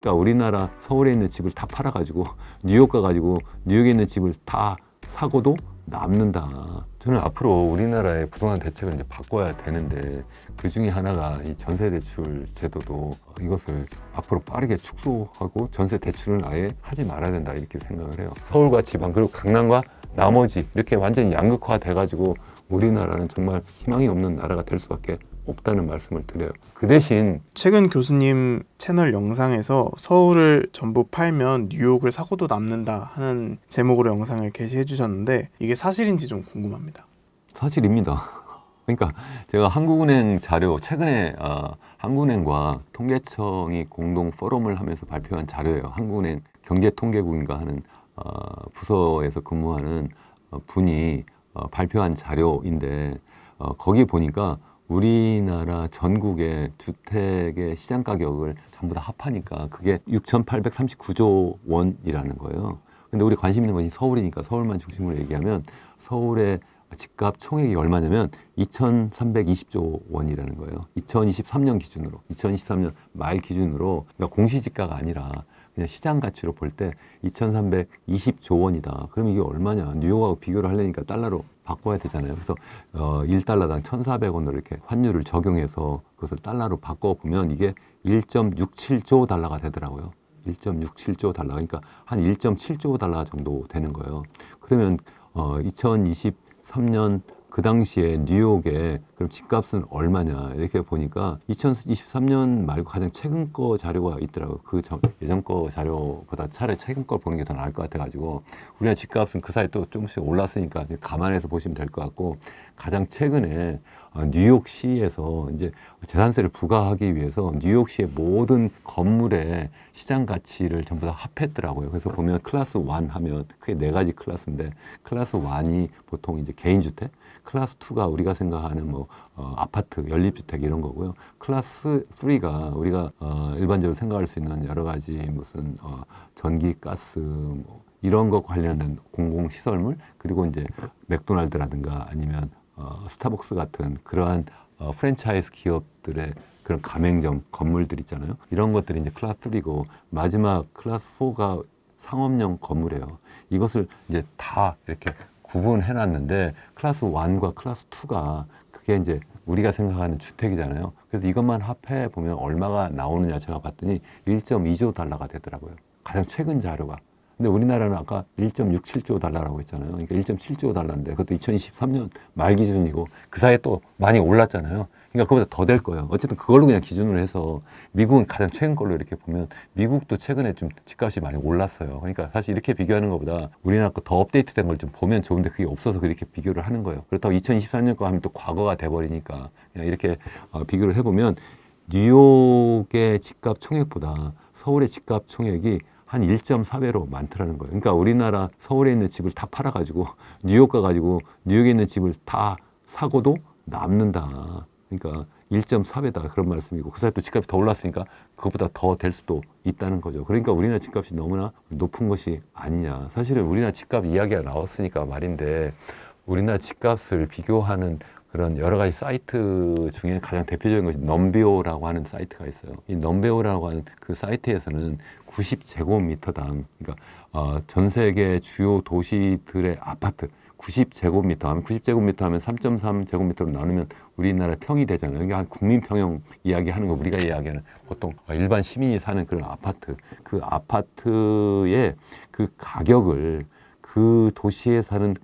그러니까 우리나라 서울에 있는 집을 다 팔아가지고 뉴욕 가가지고 뉴욕에 있는 집을 다 사고도 남는다. 저는 앞으로 우리나라의 부동산 대책을 이제 바꿔야 되는데 그 중에 하나가 이 전세 대출 제도도 이것을 앞으로 빠르게 축소하고 전세 대출은 아예 하지 말아야 된다 이렇게 생각을 해요. 서울과 지방 그리고 강남과 나머지 이렇게 완전히 양극화 돼가지고 우리나라는 정말 희망이 없는 나라가 될 수밖에 없다는 말씀을 드려요. 그 대신 최근 교수님 채널 영상에서 서울을 전부 팔면 뉴욕을 사고도 남는다 하는 제목으로 영상을 게시해 주셨는데 이게 사실인지 좀 궁금합니다. 사실입니다. 그러니까 제가 한국은행 자료 최근에 아, 한국은행과 통계청이 공동 포럼을 하면서 발표한 자료예요. 한국은행 경제통계국인가 하는 아, 부서에서 근무하는 어, 분이 어, 발표한 자료인데 어, 거기 보니까 우리나라 전국의 주택의 시장 가격을 전부 다 합하니까 그게 6,839조 원이라는 거예요. 근데 우리 관심 있는 것이 서울이니까 서울만 중심으로 얘기하면 서울의 집값 총액이 얼마냐면 2,320조 원이라는 거예요. 2023년 기준으로, 2023년 말 기준으로 그러니까 공시지가가 아니라 그냥 시장 가치로 볼 때 2,320조 원이다. 그럼 이게 얼마냐? 뉴욕하고 비교를 하려니까 달러로 바꿔야 되잖아요. 그래서 어, 1달러당 1,400원으로 이렇게 환율을 적용해서 그것을 달러로 바꿔 보면 이게 1.67조 달러가 되더라고요. 1.67조 달러. 그러니까 한 1.7조 달러 정도 되는 거예요. 그러면 어, 2023년 그 당시에 뉴욕에 그럼 집값은 얼마냐 이렇게 보니까 2023년 말고 가장 최근 거 자료가 있더라고요. 그 전, 예전 거 자료보다 차라리 최근 걸 보는 게 더 나을 것 같아가지고 우리나라 집값은 그 사이 또 조금씩 올랐으니까 감안해서 보시면 될 것 같고 가장 최근에 어, 뉴욕시에서 이제 재산세를 부과하기 위해서 뉴욕시의 모든 건물의 시장 가치를 전부 다 합했더라고요. 그래서 보면 클래스 1 하면 크게 네 가지 클래스인데 클래스 1이 보통 이제 개인 주택, 클래스 2가 우리가 생각하는 뭐 어, 아파트, 연립주택 이런 거고요. 클래스 3가 우리가 어, 일반적으로 생각할 수 있는 여러 가지 무슨 어, 전기, 가스 뭐 이런 거 관련된 공공시설물 그리고 이제 맥도날드라든가 아니면 어, 스타벅스 같은 그러한 어, 프랜차이즈 기업들의 그런 가맹점 건물들 있잖아요. 이런 것들이 이제 클래스 3고 마지막 클래스 4가 상업용 건물이에요. 이것을 이제 다 이렇게 구분해 놨는데 클래스 1과 클래스 2가 그게 이제 우리가 생각하는 주택이잖아요. 그래서 이것만 합해 보면 얼마가 나오느냐 제가 봤더니 1.2조 달러가 되더라고요. 가장 최근 자료가. 근데 우리나라는 아까 1.67조 달러라고 했잖아요. 그러니까 1.7조 달러인데 그것도 2023년 말 기준이고 그 사이에 또 많이 올랐잖아요. 그러니까 그보다 더 될 거예요. 어쨌든 그걸로 그냥 기준으로 해서 미국은 가장 최근 걸로 이렇게 보면 미국도 최근에 좀 집값이 많이 올랐어요. 그러니까 사실 이렇게 비교하는 것보다 우리나라 거 더 업데이트된 걸 좀 보면 좋은데 그게 없어서 그렇게 비교를 하는 거예요. 그렇다고 2023년 거 하면 또 과거가 돼버리니까 그냥 이렇게 어, 비교를 해보면 뉴욕의 집값 총액보다 서울의 집값 총액이 한 1.4배로 많더라는 거예요. 그러니까 우리나라 서울에 있는 집을 다 팔아가지고 뉴욕 가가지고 뉴욕에 있는 집을 다 사고도 남는다. 그러니까 1.4배다 그런 말씀이고 그 사이 또 집값이 더 올랐으니까 그것보다 더 될 수도 있다는 거죠. 그러니까 우리나라 집값이 너무나 높은 것이 아니냐. 사실은 우리나라 집값 이야기가 나왔으니까 말인데 우리나라 집값을 비교하는 그런 여러 가지 사이트 중에 가장 대표적인 것이 넘비오라고 하는 사이트가 있어요. 이 넘비오라고 하는 그 사이트에서는 90제곱미터당 그러니까 어, 전 세계 주요 도시들의 아파트 90제곱미터 하면 90제곱미터 하면 3.3제곱미터로 나누면 우리나라 평이 되잖아요. 이게 한 국민 평형 이야기하는 거 우리가 이야기하는 보통 일반 시민이 사는 그런 아파트 그 아파트의 그 가격을 그 도시에 사는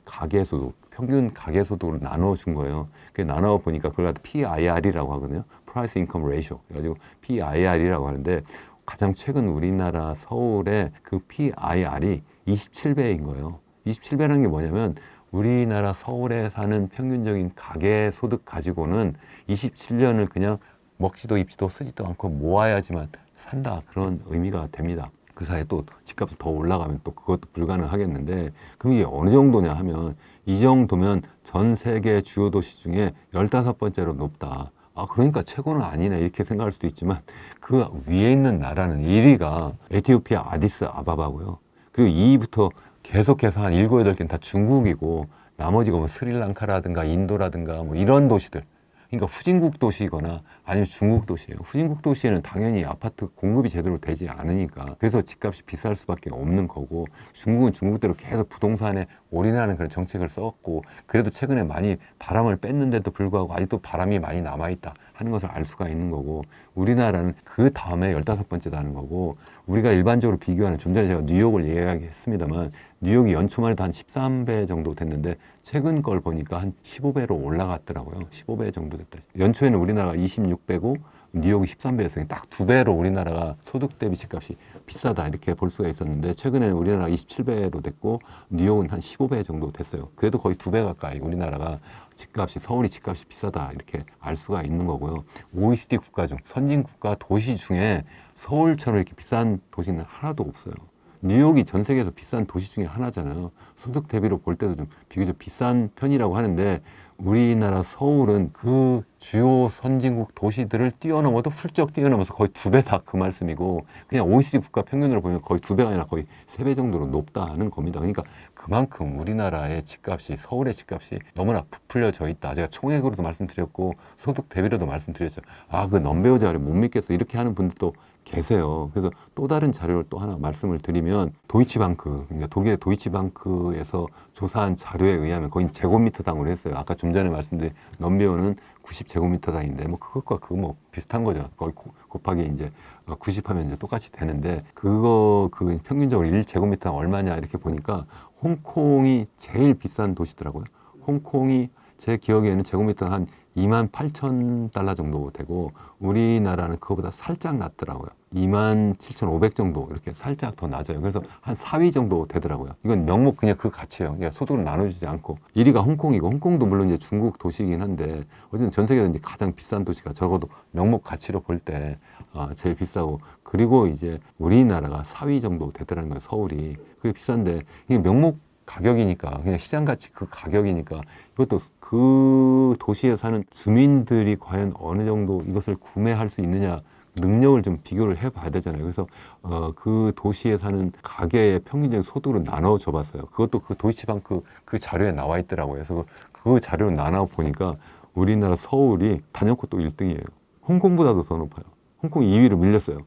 소득 평균 가계 소득으로 나눠 준 거예요. 그 나눠 보니까 그걸 PIR이라고 하거든요. Price Income Ratio. 그래가지고 PIR이라고 하는데 가장 최근 우리나라 서울의 그 PIR이 27배인 거예요. 27배라는 게 뭐냐면 우리나라 서울에 사는 평균적인 가계 소득 가지고는 27년을 그냥 먹지도 입지도 쓰지도 않고 모아야지만 산다 그런 의미가 됩니다. 그 사이에 또 집값이 더 올라가면 또 그것도 불가능하겠는데 그럼 이게 어느 정도냐 하면 이 정도면 전 세계 주요 도시 중에 15번째로 높다. 아, 그러니까 최고는 아니네. 이렇게 생각할 수도 있지만 그 위에 있는 나라는 1위가 에티오피아 아디스 아바바고요. 그리고 2위부터 계속해서 한 7, 8개는 다 중국이고 나머지가 뭐 스리랑카라든가 인도라든가 뭐 이런 도시들 그러니까 후진국 도시거나 아니면 중국 도시예요. 후진국 도시에는 당연히 아파트 공급이 제대로 되지 않으니까 그래서 집값이 비쌀 수밖에 없는 거고 중국은 중국대로 계속 부동산에 올인하는 그런 정책을 썼고 그래도 최근에 많이 바람을 뺐는데도 불구하고 아직도 바람이 많이 남아 있다 하는 것을 알 수가 있는 거고 우리나라는 그 다음에 열다섯 번째다는 거고 우리가 일반적으로 비교하는 좀 전에 제가 뉴욕을 얘기하겠습니다만 뉴욕이 연초만 해도 한 13배 정도 됐는데 최근 걸 보니까 한 15배로 올라갔더라고요. 15배 정도 됐다. 연초에는 우리나라가 26배고 뉴욕이 13배였어요. 딱두 배로 우리나라가 소득 대비 집값이 비싸다 이렇게 볼 수가 있었는데 최근에는 우리나라가 27배로 됐고 뉴욕은 한 15배 정도 됐어요. 그래도 거의 두 배 가까이 우리나라가 집값이 서울이 집값이 비싸다 이렇게 알 수가 있는 거고요. OECD 국가 중 선진 국가 도시 중에 서울처럼 이렇게 비싼 도시는 하나도 없어요. 뉴욕이 전 세계에서 비싼 도시 중에 하나잖아요. 소득 대비로 볼 때도 좀 비교적 비싼 편이라고 하는데 우리나라 서울은 그 주요 선진국 도시들을 뛰어넘어도 훌쩍 뛰어넘어서 거의 두 배다 그 말씀이고 그냥 OECD 국가 평균으로 보면 거의 두 배가 아니라 거의 세 배 정도로 높다는 겁니다. 그러니까 그만큼 우리나라의 집값이 서울의 집값이 너무나 부풀려져 있다. 제가 총액으로도 말씀드렸고 소득 대비로도 말씀드렸죠. 아 그 넘배우 자료 못 믿겠어 이렇게 하는 분들도 계세요. 그래서 또 다른 자료를 또 하나 말씀을 드리면 도이치방크, 그러니까 독일의 도이치방크에서 조사한 자료에 의하면 거의 제곱미터당으로 했어요. 아까 좀 전에 말씀드린 넘배우는 90제곱미터당인데 뭐 그것과 그거 뭐 비슷한 거죠. 거의 고- 곱하기 이제 90하면 이제 똑같이 되는데 그거 그 평균적으로 1제곱미터당 얼마냐 이렇게 보니까 홍콩이 제일 비싼 도시더라고요. 홍콩이 제 기억에는 제곱미터 한 2만 8천 달러 정도 되고 우리나라는 그거보다 살짝 낮더라고요. 2만 7천5백 정도 이렇게 살짝 더 낮아요. 그래서 한 4위 정도 되더라고요. 이건 명목 그냥 그 가치예요. 그냥 소득을 나눠주지 않고 1위가 홍콩이고 홍콩도 물론 이제 중국 도시이긴 한데 어쨌든 전 세계에서 이제 가장 비싼 도시가 적어도 명목 가치로 볼때 어, 제일 비싸고 그리고 이제 우리나라가 4위 정도 되더라는 거예요. 서울이 그게 비싼데 이게 명목 가격이니까 그냥 시장 가치 그 가격이니까 이것도 그 도시에 사는 주민들이 과연 어느 정도 이것을 구매할 수 있느냐 능력을 좀 비교를 해봐야 되잖아요. 그래서 어, 그 도시에 사는 가게의 평균적인 소득으로 나눠 줘봤어요. 그것도 그 도이치방크 그 자료에 나와 있더라고요. 그래서 그, 그 자료를 나눠 보니까 우리나라 서울이 단연코 또 1등이에요. 홍콩보다도 더 높아요. 홍콩 2위로 밀렸어요.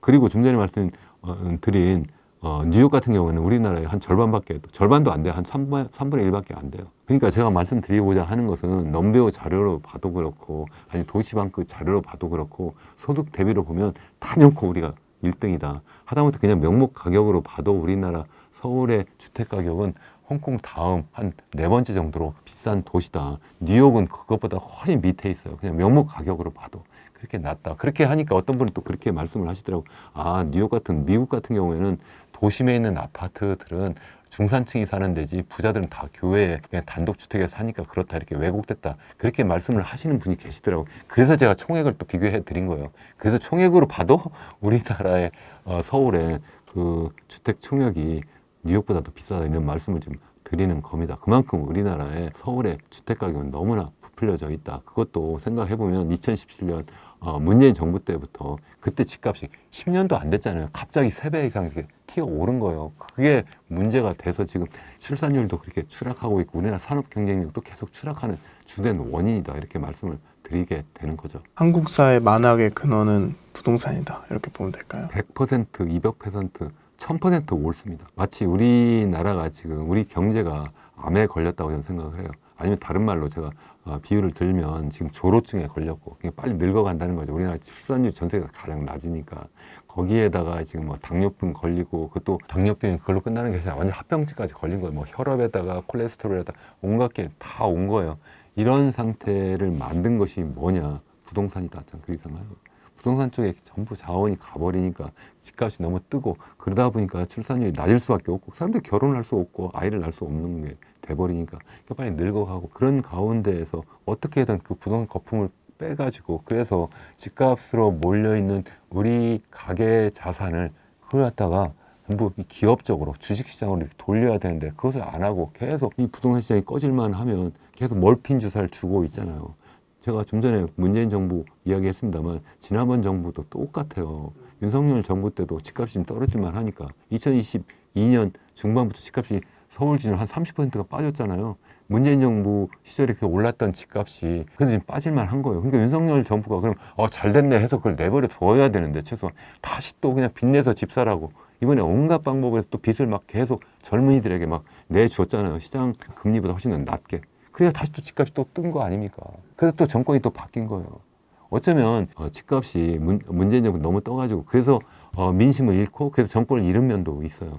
그리고 좀 전에 말씀드린 어, 뉴욕 같은 경우에는 우리나라의 한 절반밖에 절반도 안 돼요. 한 3분, 3분의 1밖에 안 돼요. 그러니까 제가 말씀드리고자 하는 것은 넘베오 자료로 봐도 그렇고 아니 도이치방크 자료로 봐도 그렇고 소득 대비로 보면 단연코 우리가 1등이다. 하다못해 그냥 명목 가격으로 봐도 우리나라 서울의 주택 가격은 홍콩 다음 한 네 번째 정도로 비싼 도시다. 뉴욕은 그것보다 훨씬 밑에 있어요. 그냥 명목 가격으로 봐도. 그렇게 낮다. 그렇게 하니까 어떤 분이 또 그렇게 말씀을 하시더라고. 아, 뉴욕 같은 미국 같은 경우에는 도심에 있는 아파트들은 중산층이 사는 데지 부자들은 다 그냥 단독주택에 사니까 그렇다 이렇게 왜곡됐다 그렇게 말씀을 하시는 분이 계시더라고요. 그래서 제가 총액을 또 비교해 드린 거예요. 그래서 총액으로 봐도 우리나라의 어, 서울의 그 주택 총액이 뉴욕보다 더 비싸다 이런 말씀을 좀 드리는 겁니다. 그만큼 우리나라의 서울의 주택 가격은 너무나 부풀려져 있다. 그것도 생각해 보면 2017년 어, 문재인 정부 때부터 그때 집값이 10년도 안 됐잖아요. 갑자기 3배 이상 이렇게 튀어 오른 거예요. 그게 문제가 돼서 지금 출산율도 그렇게 추락하고 있고 우리나라 산업 경쟁력도 계속 추락하는 주된 원인이다. 이렇게 말씀을 드리게 되는 거죠. 한국 사회 만악의 근원은 부동산이다 이렇게 보면 될까요? 100%, 200%, 1000% 옳습니다. 마치 우리나라가 지금 우리 경제가 암에 걸렸다고 저는 생각을 해요. 아니면 다른 말로 제가 어, 비유를 들면 지금 조로증에 걸렸고 빨리 늙어간다는 거죠. 우리나라 출산율 전 세계에서 가장 낮으니까 거기에다가 지금 뭐 당뇨병 걸리고 그것도 당뇨병이 그걸로 끝나는 게 아니라 완전 합병증까지 걸린 거예요. 뭐 혈압에다가 콜레스테롤에다 온갖 게 다 온 거예요. 이런 상태를 만든 것이 뭐냐? 부동산이다. 저는 그렇게 생각해요. 부동산 쪽에 전부 자원이 가버리니까 집값이 너무 뜨고 그러다 보니까 출산율이 낮을 수밖에 없고 사람들이 결혼을 할수 없고 아이를 낳을 수 없는 게 돼버리니까 빨리 늙어가고 그런 가운데에서 어떻게든 그 부동산 거품을 빼가지고 그래서 집값으로 몰려있는 우리 가계 자산을 그걸 갖다가 전부 이 기업적으로 주식시장으로 돌려야 되는데 그것을 안 하고 계속 이 부동산 시장이 꺼질만 하면 계속 멀핀 주사를 주고 있잖아요. 제가 좀 전에 문재인 정부 이야기했습니다만 지난번 정부도 똑같아요. 윤석열 정부 때도 집값이 좀 떨어질만 하니까 2022년 중반부터 집값이 서울 지는 한 30%가 빠졌잖아요. 문재인 정부 시절에 이렇게 올랐던 집값이 그래도 지금 빠질만 한 거예요. 그러니까 윤석열 정부가 그럼 어, 잘 됐네 해서 그걸 내버려 둬야 되는데 최소한 다시 또 그냥 빚내서 집 사라고 이번에 온갖 방법에서 또 빚을 막 계속 젊은이들에게 막 내줬잖아요. 시장 금리보다 훨씬 더 낮게. 그래야 다시 또 집값이 또 뜬 거 아닙니까? 그래서 또 정권이 또 바뀐 거예요. 어쩌면 어, 집값이 문, 문재인 정부 너무 떠가지고 그래서 어, 민심을 잃고 그래서 정권을 잃은 면도 있어요.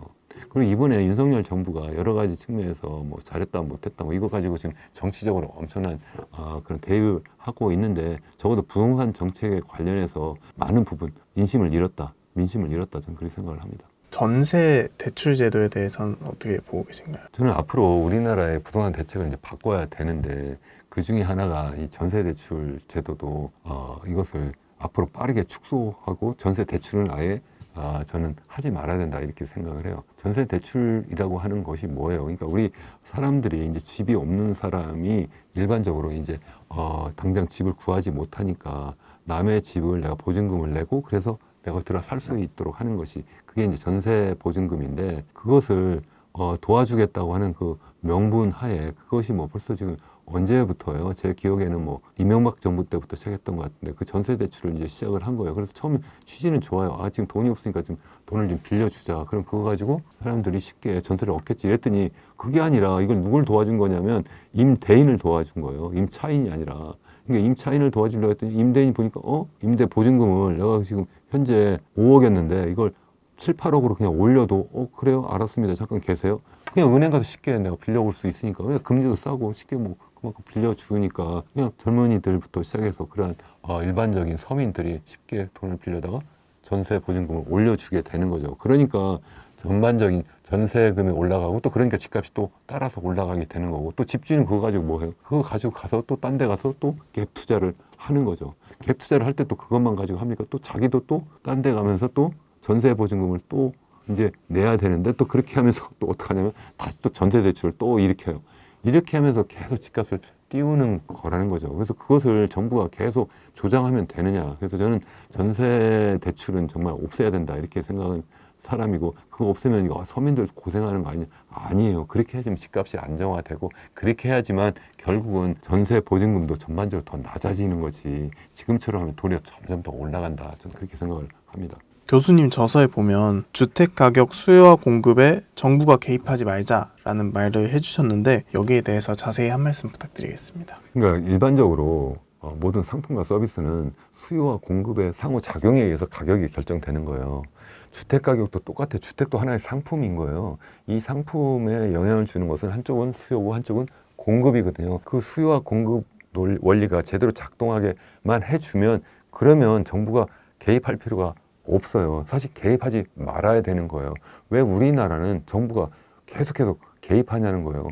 그리고 이번에 윤석열 정부가 여러 가지 측면에서 뭐 잘했다 못했다 뭐 이거 가지고 지금 정치적으로 엄청난 어, 그런 대응을 하고 있는데 적어도 부동산 정책에 관련해서 많은 부분 인심을 잃었다 민심을 잃었다 저는 그렇게 생각을 합니다. 전세 대출 제도에 대해서는 어떻게 보고 계신가요? 저는 앞으로 우리나라의 부동산 대책을 이제 바꿔야 되는데 그 중에 하나가 이 전세 대출 제도도 어, 이것을 앞으로 빠르게 축소하고 전세 대출은 아예 아, 저는 하지 말아야 된다 이렇게 생각을 해요. 전세 대출이라고 하는 것이 뭐예요? 그러니까 우리 사람들이 이제 집이 없는 사람이 일반적으로 이제 어, 당장 집을 구하지 못하니까 남의 집을 내가 보증금을 내고 그래서 내가 들어 살 수 있도록 하는 것이 그게 이제 전세 보증금인데 그것을 어, 도와주겠다고 하는 그 명분 하에 그것이 뭐 벌써 지금 언제부터요? 제 기억에는 뭐 이명박 정부 때부터 시작했던 것 같은데 그 전세 대출을 이제 시작을 한 거예요. 그래서 처음에 취지는 좋아요. 아 지금 돈이 없으니까 좀 돈을 좀 빌려주자. 그럼 그거 가지고 사람들이 쉽게 전세를 얻겠지. 이랬더니 그게 아니라 이걸 누굴 도와준 거냐면 임대인을 도와준 거예요. 임차인이 아니라. 그러니까 임차인을 도와주려고 했더니 임대인이 보니까 어 임대 보증금을 내가 지금 현재 5억이었는데 이걸 7, 8억으로 그냥 올려도 어 그래요 알았습니다 잠깐 계세요 그냥 은행 가서 쉽게 내가 빌려올 수 있으니까 금리도 싸고 쉽게 뭐 그만큼 빌려주니까 그냥 젊은이들부터 시작해서 그런 어, 일반적인 서민들이 쉽게 돈을 빌려다가 전세 보증금을 올려주게 되는 거죠. 그러니까 전반적인 전세금이 올라가고 또 그러니까 집값이 또 따라서 올라가게 되는 거고 또 집주인은 그거 가지고 뭐 해요? 그거 가지고 가서 또 딴 데 가서 또 갭 투자를 하는 거죠. 갭 투자를 할 때 또 그것만 가지고 합니까? 또 자기도 또 딴 데 가면서 또 전세 보증금을 또 이제 내야 되는데 또 그렇게 하면서 또 어떡하냐면 다시 또 전세 대출을 또 일으켜요. 이렇게 하면서 계속 집값을 띄우는 거라는 거죠. 그래서 그것을 정부가 계속 조장하면 되느냐. 그래서 저는 전세 대출은 정말 없애야 된다. 이렇게 생각하는 사람이고 그거 없애면 이거 서민들 고생하는 거 아니냐. 아니에요. 그렇게 해야지만 집값이 안정화되고 그렇게 해야지만 결국은 전세 보증금도 전반적으로 더 낮아지는 거지. 지금처럼 하면 돈이 점점 더 올라간다. 저는 그렇게 생각을 합니다. 교수님 저서에 보면 주택 가격 수요와 공급에 정부가 개입하지 말자라는 말을 해주셨는데 여기에 대해서 자세히 한 말씀 부탁드리겠습니다. 그러니까 일반적으로 어, 모든 상품과 서비스는 수요와 공급의 상호 작용에 의해서 가격이 결정되는 거예요. 주택 가격도 똑같아요. 주택도 하나의 상품인 거예요. 이 상품에 영향을 주는 것은 한쪽은 수요고 한쪽은 공급이거든요. 그 수요와 공급 논- 원리가 제대로 작동하게만 해주면 그러면 정부가 개입할 필요가 없어요. 사실 개입하지 말아야 되는 거예요. 왜 우리나라는 정부가 계속해서 개입하냐는 거예요.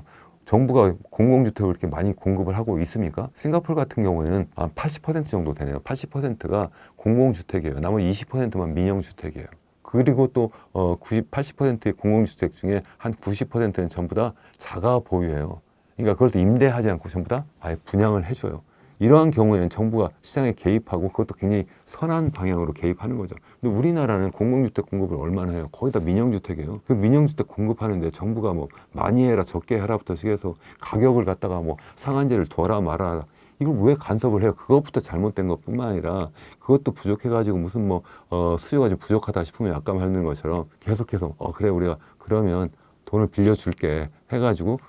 정부가 공공주택을 이렇게 많이 공급을 하고 있습니까? 싱가포르 같은 경우에는 한 80% 정도 되네요. 80%가 공공주택이에요. 나머지 20%만 민영주택이에요. 그리고 또 어, 90, 80%의 공공주택 중에 한 90%는 전부 다 자가 보유예요. 그러니까 그걸 또 임대하지 않고 전부 다 아예 분양을 해줘요. 이러한 경우에는 정부가 시장에 개입하고 그것도 굉장히 선한 방향으로 개입하는 거죠. 근데 우리나라는 공공주택 공급을 얼마나 해요? 거의 다 민영주택이에요. 그 민영주택 공급하는데 정부가 뭐 많이 해라 적게 해라부터 시작해서 가격을 갖다가 뭐 상한제를 둬라 말아라. 이걸 왜 간섭을 해요? 그것부터 잘못된 것뿐만 아니라 그것도 부족해가지고 무슨 뭐 어, 수요가 좀 부족하다 싶으면 아까 말했는 것처럼 계속해서 어 그래 우리가 그러면 돈을 빌려줄게 해가지고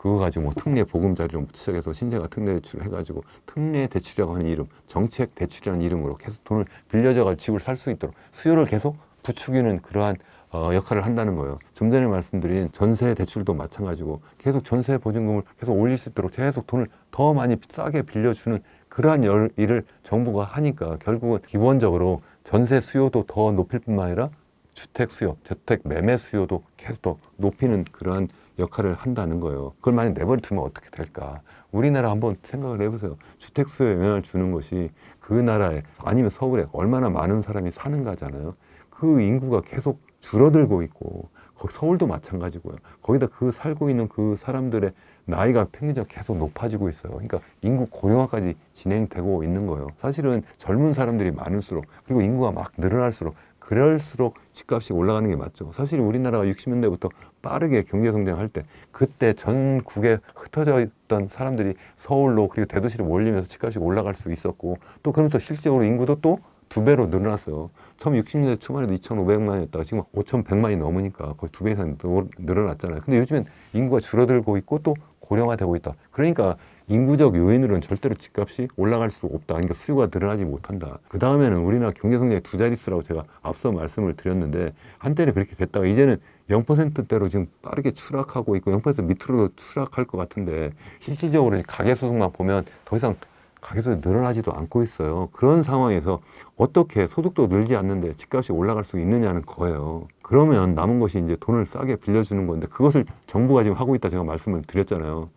그거 가지고 뭐 특례 보금자리로 시작해서 신재가 특례 대출을 해가지고 특례 대출이라고 하는 이름, 정책 대출이라는 이름으로 계속 돈을 빌려줘가지고 집을 살 수 있도록 수요를 계속 부추기는 그러한 어, 역할을 한다는 거예요. 좀 전에 말씀드린 전세 대출도 마찬가지고 계속 전세 보증금을 계속 올릴 수 있도록 계속 돈을 더 많이 싸게 빌려주는 그러한 열, 일을 정부가 하니까 결국은 기본적으로 전세 수요도 더 높일 뿐만 아니라 주택 수요, 주택 매매 수요도 계속 더 높이는 그러한 역할을 한다는 거예요. 그걸 만약 내버려 두면 어떻게 될까? 우리나라 한번 생각을 해보세요. 주택 수요에 영향을 주는 것이 그 나라에 아니면 서울에 얼마나 많은 사람이 사는가잖아요. 그 인구가 계속 줄어들고 있고 거기 서울도 마찬가지고요. 거기다 그 살고 있는 그 사람들의 나이가 평균적으로 계속 높아지고 있어요. 그러니까 인구 고령화까지 진행되고 있는 거예요. 사실은 젊은 사람들이 많을수록 그리고 인구가 막 늘어날수록 그 그럴수록 집값이 올라가는 게 맞죠. 사실 우리나라가 60년대부터 빠르게 경제 성장할 때 그때 전국에 흩어져 있던 사람들이 서울로 그리고 대도시로 몰리면서 집값이 올라갈 수 있었고 또 그러면서 실제로 인구도 또 두 배로 늘어났어요. 처음 60년대 초반에도 2,500만이었다가 지금 5,100만이 넘으니까 거의 두 배 이상 늘- 늘어났잖아요. 근데 요즘엔 인구가 줄어들고 있고 또 고령화되고 있다. 그러니까 인구적 요인으로는 절대로 집값이 올라갈 수 없다. 그러니까 수요가 늘어나지 못한다. 그 다음에는 우리나라 경제 성장의 두 자릿수라고 제가 앞서 말씀을 드렸는데 한때는 그렇게 됐다가 이제는 0%대로 지금 빠르게 추락하고 있고 0% 밑으로도 추락할 것 같은데 실질적으로 이 가계 소득만 보면 더 이상 가계 소득이 늘어나지도 않고 있어요. 그런 상황에서 어떻게 소득도 늘지 않는데 집값이 올라갈 수 있느냐는 거예요. 그러면 남은 것이 이제 돈을 싸게 빌려주는 건데 그것을 정부가 지금 하고 있다 제가 말씀을 드렸잖아요.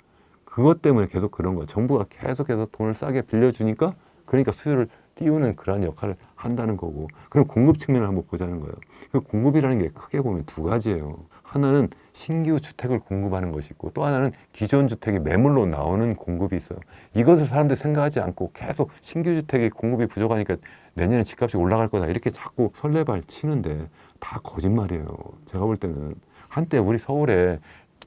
그것 때문에 계속 그런 거예요. 정부가 계속해서 돈을 싸게 빌려주니까 그러니까 수요를 띄우는 그러한 역할을 한다는 거고 그럼 공급 측면을 한번 보자는 거예요. 그 공급이라는 게 크게 보면 두 가지예요. 하나는 신규 주택을 공급하는 것이 있고 또 하나는 기존 주택이 매물로 나오는 공급이 있어요. 이것을 사람들이 생각하지 않고 계속 신규 주택이 공급이 부족하니까 내년에 집값이 올라갈 거다 이렇게 자꾸 설레발 치는데 다 거짓말이에요. 제가 볼 때는 한때 우리 서울에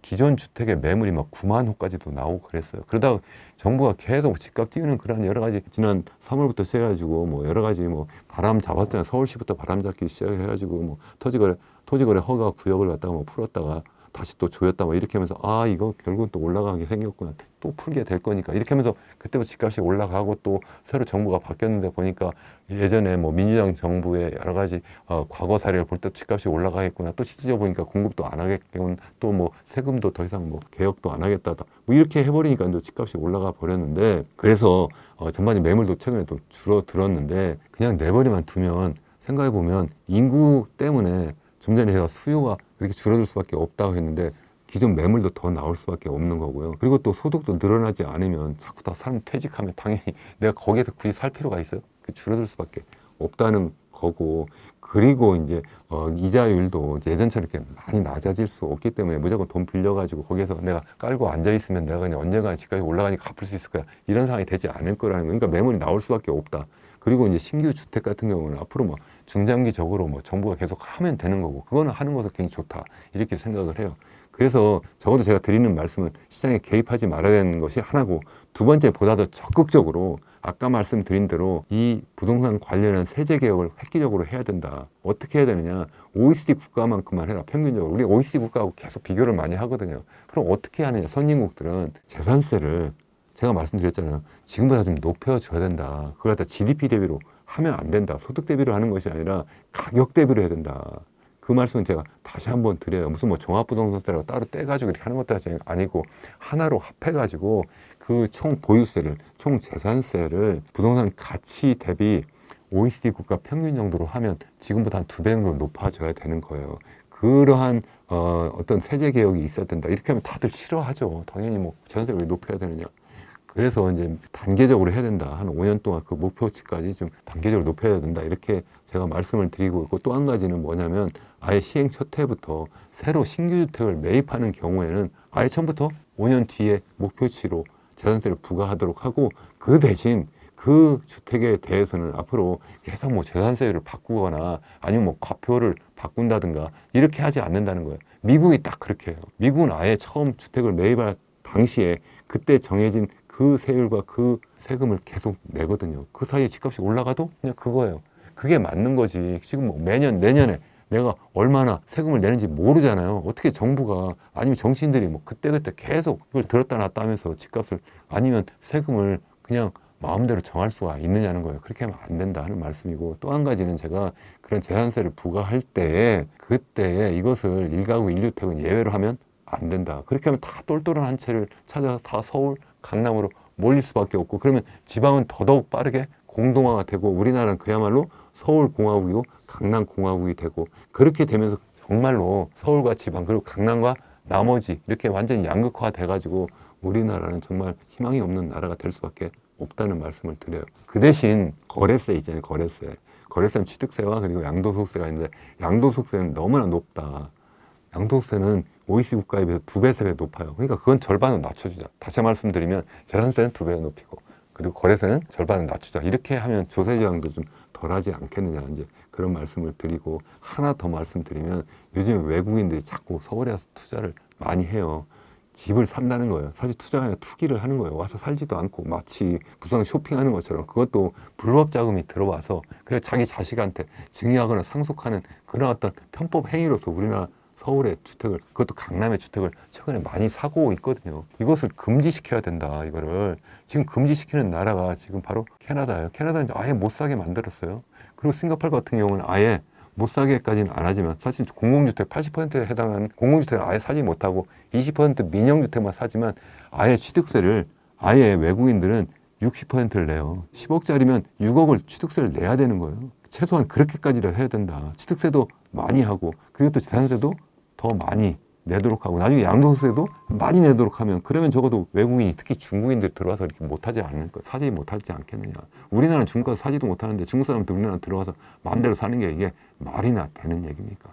기존 주택의 매물이 막 9만 호까지도 나오고 그랬어요. 그러다가 정부가 계속 집값 띄우는 그런 여러 가지 지난 3월부터 시작해가지고 뭐 여러 가지 뭐 바람 잡았잖아요. 서울시부터 바람 잡기 시작해가지고 뭐 토지거래 토지거래 허가 구역을 갖다가 뭐 풀었다가 다시 또 조였다 뭐 이렇게 하면서 아 이거 결국은 또 올라가게 생겼구나. 또 풀게 될 거니까. 이렇게 하면서 그때부터 집값이 올라가고 또 새로 정부가 바뀌었는데 보니까 예전에 뭐 민주당 정부의 여러 가지 어, 과거 사례를 볼 때 집값이 올라가겠구나. 또 실질적으로 보니까 공급도 안 하겠군. 또뭐 세금도 더 이상 뭐 개혁도 안 하겠다. 뭐 이렇게 해버리니까 또 집값이 올라가 버렸는데 그래서 어, 전반적인 매물도 최근에 또 줄어들었는데 그냥 내버리만 두면 생각해 보면 인구 때문에 좀 전에 제가 수요가 그렇게 줄어들 수밖에 없다고 했는데 기존 매물도 더 나올 수밖에 없는 거고요. 그리고 또 소득도 늘어나지 않으면 자꾸 다 사람 퇴직하면 당연히 내가 거기에서 굳이 살 필요가 있어요? 그 줄어들 수밖에 없다는 거고 그리고 이제 어, 이자율도 예전처럼 이렇게 많이 낮아질 수 없기 때문에 무조건 돈 빌려가지고 거기에서 내가 깔고 앉아 있으면 내가 그냥 언젠가 집값이 올라가니까 갚을 수 있을 거야 이런 상황이 되지 않을 거라는 거. 그러니까 매물이 나올 수밖에 없다. 그리고 이제 신규 주택 같은 경우는 앞으로 뭐 중장기적으로 뭐 정부가 계속 하면 되는 거고 그거는 하는 것은 굉장히 좋다 이렇게 생각을 해요. 그래서 적어도 제가 드리는 말씀은 시장에 개입하지 말아야 되는 것이 하나고 두 번째 보다 더 적극적으로 아까 말씀드린 대로 이 부동산 관련한 세제 개혁을 획기적으로 해야 된다. 어떻게 해야 되느냐? OECD 국가만큼만 해라. 평균적으로 우리 OECD 국가하고 계속 비교를 많이 하거든요. 그럼 어떻게 하느냐? 선진국들은 재산세를 제가 말씀드렸잖아요. 지금보다 좀 높여줘야 된다. 그걸 갖다 GDP 대비로 하면 안 된다. 소득 대비로 하는 것이 아니라 가격 대비로 해야 된다. 그 말씀은 제가 다시 한번 드려요. 무슨 뭐 종합부동산세라고 따로 떼가지고 이렇게 하는 것도 아니고 하나로 합해가지고 그 총 보유세를 총 재산세를 부동산 가치 대비 OECD 국가 평균 정도로 하면 지금보다 한 두 배 정도 높아져야 되는 거예요. 그러한 어, 어떤 세제 개혁이 있어야 된다. 이렇게 하면 다들 싫어하죠. 당연히 뭐 재산세를 왜 높여야 되느냐. 그래서 이제 단계적으로 해야 된다. 한 5년 동안 그 목표치까지 좀 단계적으로 높여야 된다. 이렇게 제가 말씀을 드리고 있고 또 한 가지는 뭐냐면 아예 시행 첫 해부터 새로 신규 주택을 매입하는 경우에는 아예 처음부터 5년 뒤에 목표치로 재산세를 부과하도록 하고 그 대신 그 주택에 대해서는 앞으로 계속 뭐 재산세를 바꾸거나 아니면 뭐 과표를 바꾼다든가 이렇게 하지 않는다는 거예요. 미국이 딱 그렇게 해요. 미국은 아예 처음 주택을 매입할 당시에 그때 정해진 그 세율과 그 세금을 계속 내거든요. 그 사이에 집값이 올라가도 그냥 그거예요. 그게 맞는 거지. 지금 뭐 매년 내년에 내가 얼마나 세금을 내는지 모르잖아요. 어떻게 정부가 아니면 정치인들이 뭐 그때그때 계속 이걸 들었다 놨다 하면서 집값을 아니면 세금을 그냥 마음대로 정할 수가 있느냐는 거예요. 그렇게 하면 안 된다 하는 말씀이고 또 한 가지는 제가 그런 재산세를 부과할 때에 그때에 이것을 일가구 일주택은 예외로 하면 안 된다. 그렇게 하면 다 똘똘한 한 채를 찾아서 다 서울, 강남으로 몰릴 수밖에 없고 그러면 지방은 더더욱 빠르게 공동화가 되고 우리나라는 그야말로 서울 공화국이고 강남 공화국이 되고 그렇게 되면서 정말로 서울과 지방 그리고 강남과 나머지 이렇게 완전히 양극화 돼가지고 우리나라는 정말 희망이 없는 나라가 될 수밖에 없다는 말씀을 드려요. 그 대신 거래세 있잖아요. 거래세. 거래세는 취득세와 그리고 양도소득세가 있는데 양도소득세는 너무나 높다. 양도세는 OECD 국가에 비해서 두 배, 세 배 높아요. 그러니까 그건 절반으로 낮춰주자. 다시 말씀드리면 재산세는 두 배 높이고 그리고 거래세는 절반을 낮추자. 이렇게 하면 조세 저항도 좀 덜하지 않겠느냐 이제 그런 말씀을 드리고 하나 더 말씀드리면 요즘 외국인들이 자꾸 서울에 와서 투자를 많이 해요. 집을 산다는 거예요. 사실 투자가 아니라 투기를 하는 거예요. 와서 살지도 않고 마치 부산 쇼핑하는 것처럼 그것도 불법 자금이 들어와서 그래서 자기 자식한테 증여하거나 상속하는 그런 어떤 편법 행위로서 우리나라 서울의 주택을 그것도 강남의 주택을 최근에 많이 사고 있거든요. 이것을 금지시켜야 된다. 이거를 지금 금지시키는 나라가 지금 바로 캐나다예요. 캐나다는 아예 못 사게 만들었어요. 그리고 싱가포르 같은 경우는 아예 못 사게까지는 안 하지만 사실 공공주택 80%에 해당하는 공공주택을 아예 사지 못하고 20% 민영주택만 사지만 아예 취득세를 아예 외국인들은 60%를 내요. 10억짜리면 6억을 취득세를 내야 되는 거예요. 최소한 그렇게까지는 해야 된다. 취득세도 많이 하고 그리고 또 재산세도 더 많이 내도록 하고 나중에 양도세도 많이 내도록 하면 그러면 적어도 외국인이 특히 중국인들 들어와서 이렇게 못하지 않을 거 사지 못하지 않겠느냐. 우리나라는 중국 가서 사지도 못하는데 중국 사람들 우리나라 들어와서 마음대로 사는 게 이게 말이나 되는 얘기입니까